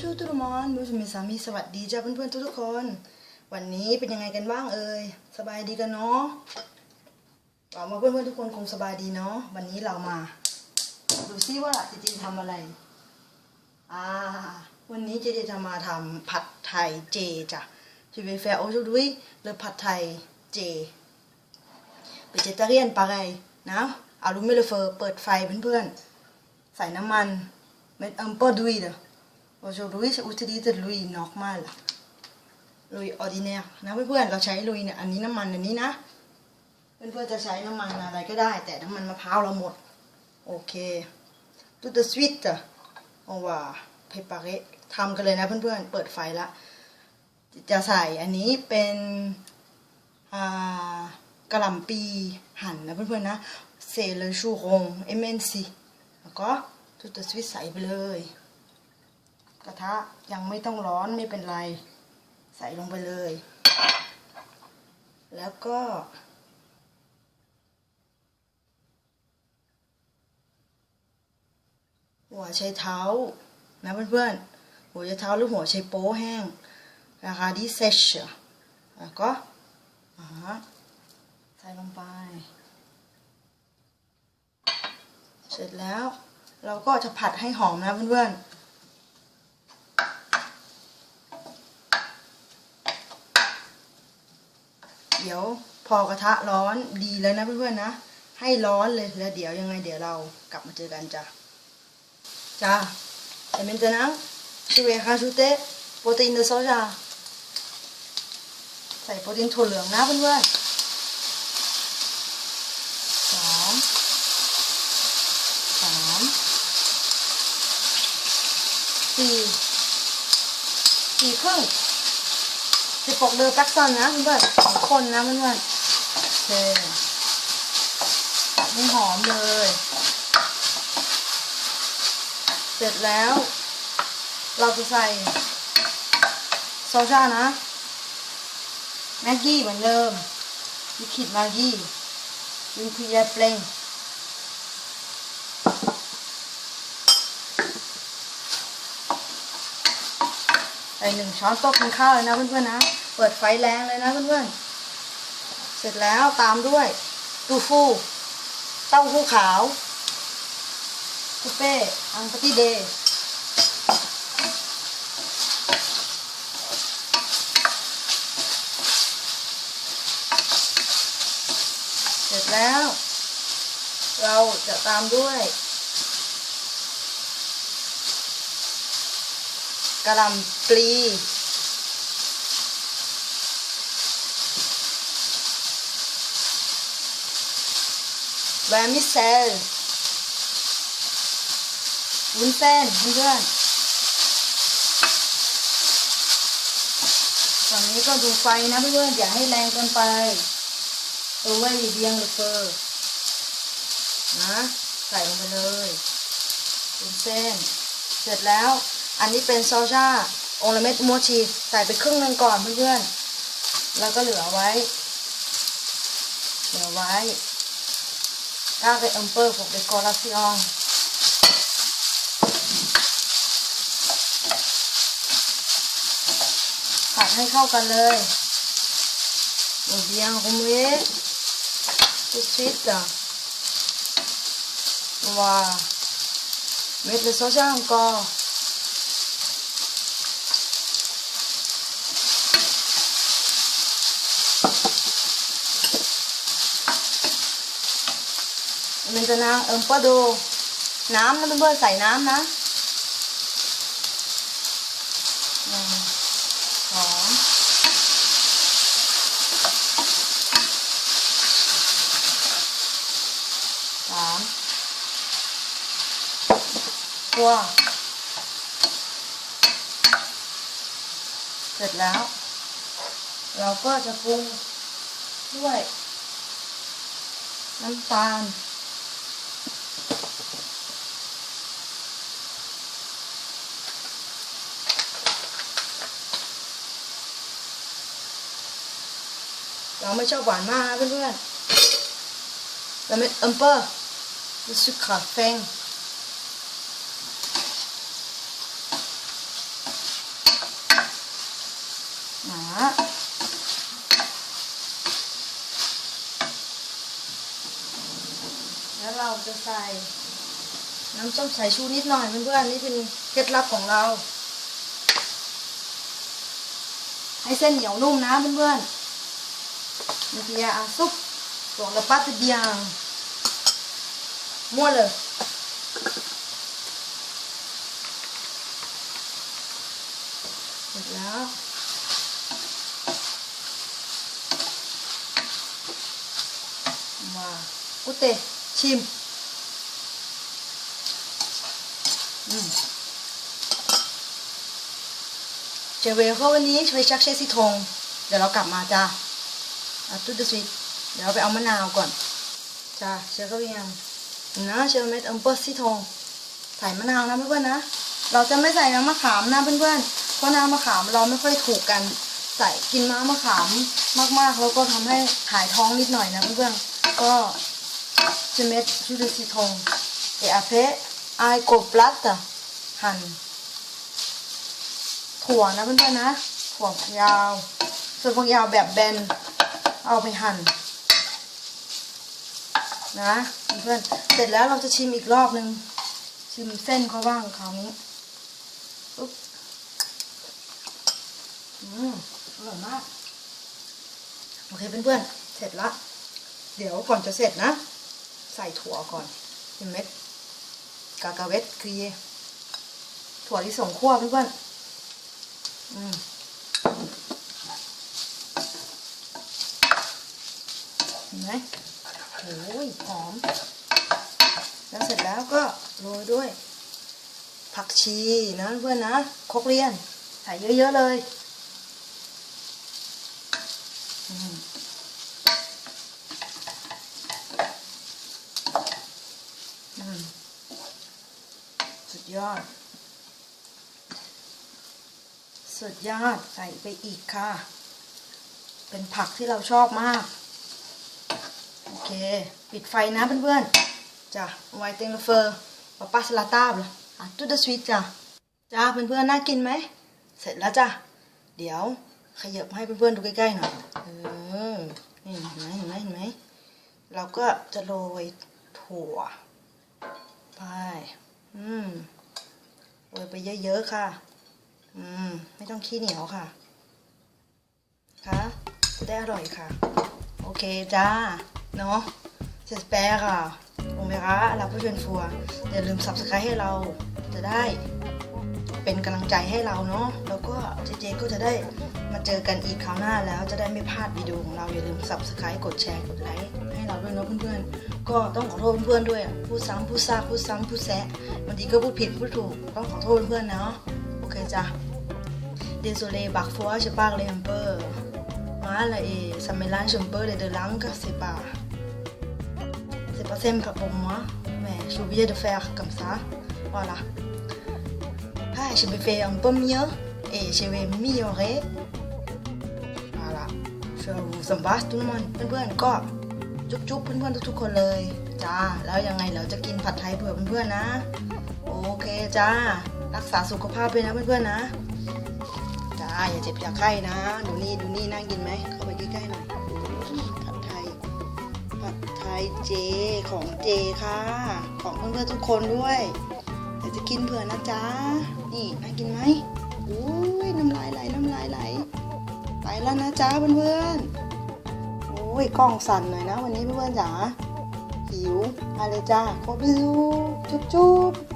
ชูตุลมอนมูสมิสามีสวัสดีจ้าเพื่อนๆทุกๆคน วันนี้เป็นยังไงกันบ้างเอ่ยสบายดีกันเนาะหวังว่าเพื่อนๆทุกคนคงสบายดีเนาะวันนี้เรามา ดูซิว่าเจเจทำอะไรอ่าวันนี้เจเจจะมาทำผัดไทยเจจ้ะ je vais faire aujourd'hui le pad thai เจ vegetarian pareil นะอาลูมิเนเฟอร์เปิดไฟเพื่อนๆใส่น้ำมัน met un peu d'huile aujourd'hui j'utilise l'huile normal l'huile ordinaire นะเพื่อนๆ เราใช้ลุยเนี่ย อันนี้น้ำมันอันนี้นะ เพื่อนๆ จะใช้น้ำมันอะไรก็ได้ แต่น้ำมันมะพร้าวเราหมด โอเค tout de suite on va préparer ทำกันเลยนะเพื่อนๆ เปิดไฟละ จะใส่อันนี้เป็นกระหล่ำปีหั่นนะเพื่อนๆ นะเซเลชูรงเอเมนซีแล้วก็ทุตสวิตใส่ไปเลย กระทะยังไม่ต้องร้อนไม่เป็นไร ใส่ลงไปเลย แล้วก็ หัวใช้เท้านะเพื่อนๆ หัวใช้เท้าหรือหัวใช้โป๊แห้งราคาดีเซชแล้วก็ใส่ลงไป เสร็จแล้วเราก็จะผัดให้หอมนะเพื่อนๆ เดี๋ยวพอกระทะร้อนดีแล้วนะเพื่อนๆนะ ให้ร้อนเลยแล้วเดี๋ยวยังไงเดี๋ยวเรากลับมาเจอกันจ้ะจ้า et maintenant je vais rajouter protéine de soja ใส่โปรตีนถั่วเหลืองนะเพื่อนๆสองสามสี่สี่ครึ่ง สิบหกเดือแป๊กซอนนะเพื่อนสองคนนะเพื่อนโอเคนี่หอมเลย เสร็จแล้ว เราจะใส่โซชานะ แม็กกี้เหมือนเดิมลิขิดแม็กกี้วินพียเปลงใส่หนึ่งช้อนโต๊ะกินข้าวเลยนะเพื่อนๆนะ เปิดไฟแรงเลยนะเพื่อนๆ เสร็จแล้วตามด้วยตูฟู เต้าหู้ขาวคูเป้ อังปติเดย์เสร็จแล้ว เราจะตามด้วย กระลำปลีแวมิเซลวุ้นเส้นเพื่อนๆตอนนี้ก็ดูไฟนะเพื่อนอย่าให้แรงเกินไปตัวไว้เบียงหลือเกินนะ ใส่ลงไปเลยวุ้นเส้น เสร็จแล้ว อันนี้เป็นซอจ้าองละเม็ดโมชิใส่ไปครึ่งหนึงก่อนเพื่อนๆ แล้วก็เหลือไว้ เหลือไว้ถ้าเป็นอัมเปอร์ผมเป็นกอราซิอองผัดให้เข้ากันเลย On vient remuer tout de suite. On va mettre le soja encore. Maintenant un peu d'eau น้ำนะเพื่อนๆใส่น้ำนะหนึ่งสองสามตัวเสร็จแล้ว เราก็จะปรุงด้วยน้ำตาล เราไม่ชอบหวานมากนะเพื่อนๆเราเป็นอัมเปอร์รู้สึกขาดแฟงหนาแล้วเราจะใส่น้ำส้มสายชูนิดหน่อยเพื่อนๆนี่เป็นเคล็ดลับของเรา ให้เส้นเหนียวนุ่มนะเพื่อนๆ นี่คือาซุปของละปัตเบียงมั่วเลยเสร็จแล้วมากุเตชิมอืมเจเวลเขาวันนี้ช่วยชักเชสิทงเดี๋ยวเรากลับมาจ้า อะตุ๊ดสวิเดี๋ยวไปเอามะนาวก่อนจ้าเชฟก็ยังนะเชฟเม็ดอัมเปอร์สิทงใส่มะนาวนะเพื่อนๆนะ เราจะไม่ใส่น้ำมะขามนะเพื่อนๆเพราะน้ำมะขามเราไม่ค่อยถูกกัน ใส่กินน้ำมะขามมากๆ แล้วก็ทำให้หายท้องนิดหน่อยนะเพื่อนๆก็จะเม็ดชูดสิทงเออาเพไอโกปลัตตะหั่นถั่วนะเพื่อนๆนะถั่วยาว ส่วนฝักยาวแบบแบน เอาไปหั่นนะเพื่อนเสร็จแล้วเราจะชิมอีกรอบนึง ชิมเส้นเขาบ้างคราวนี้ปุ๊บอืมอร่อยมาก โอเคเพื่อนๆ เสร็จละเดี๋ยวก่อนจะเสร็จนะ ใส่ถั่วก่อนหนึ่งเม็ดกากาเวตคือถั่วที่ส่งคั่วเพื่อนๆอืมเห็น ไหมโอ้ยหอม แล้วเสร็จแล้วก็โรยด้วย ผักชีนะเพื่อนนะคกเรียน ใส่เยอะ ๆ เลยสุดยอด สุดยอด ใส่ไปอีกค่ะ เป็นผักที่เราชอบมาก โอเค ปิดไฟนะเพื่อนๆจ้ะไวเต็งเฟอร์ปาปาสลาตาบละอะตุ๊ดสวีจ้ะจ้าเพื่อนๆน่ากินไหม เสร็จแล้วจ้ะเดี๋ยวขยับให้เพื่อนๆดูใกล้ๆหน่อยเออนี่เห็นไหมเห็นไหมเห็นไหมเราก็จะโรยถั่วไปอืมโรยไปเยอะๆค่ะ อืม ไม่ต้องขี้เหนียวค่ะ ค่ะ ได้อร่อยค่ะ โอเคจ้า เนาะ j'espère on verra la prochaine fois อย่าลืม subscribe ให้เราจะได้เป็นกำลังใจให้เราเนาะ แล้วก็เจเจก็จะได้มาเจอกันอีกคราวหน้าแล้วจะได้ไม่พลาดวิดีโอของเราอย่าลืม subscribe กดแชร์กดไลค์ให้เราด้วยเนาะเพื่อนๆ ก็ต้องขอโทษเพื่อนๆด้วยพูดซ้ำพูดซากพูดซ้ำพูดแซะบางทีก็พูดผิดพูดถูกต้องขอโทษเพื่อนๆเนาะโอเคจ้ะ désolé parfois je parle un peu mal et ça mélange un peu les deux langues, c'est pas, c'est pas simple pour moi, mais j'ai oublié de faire comme ça. Voilà. Ah, je vais faire un peu mieux et je vais améliorer. Voilà. Je vous embrasse tout le monde. เพื่อนๆก็จุ๊บๆเพื่อนๆทุกๆคนเลย จ้า แล้วยังไงเราจะกินผัดไทยเผื่อเพื่อนๆนะ โอเคจ้า รักษาสุขภาพด้วยนะเพื่อนๆนะ จ้า อย่าเจ็บอย่าไข้นะ ดูนี่ดูนี่น่ากินไหม เจของเจค่ะ ของเพื่อนๆทุกคนด้วยเดี๋ยวจะกินเผื่อนะจ๊ะ นี่น่ากินไหมอุ้ยน้ำลายไหลน้ำลายไหลไปแล้วนะจ๊ะเพื่อนๆโอ้ยกล้องสั่นหน่อยนะ วันนี้เพื่อนๆจ๋าหิวอะไรจ้าโคบิซูจุ๊บจุ๊บ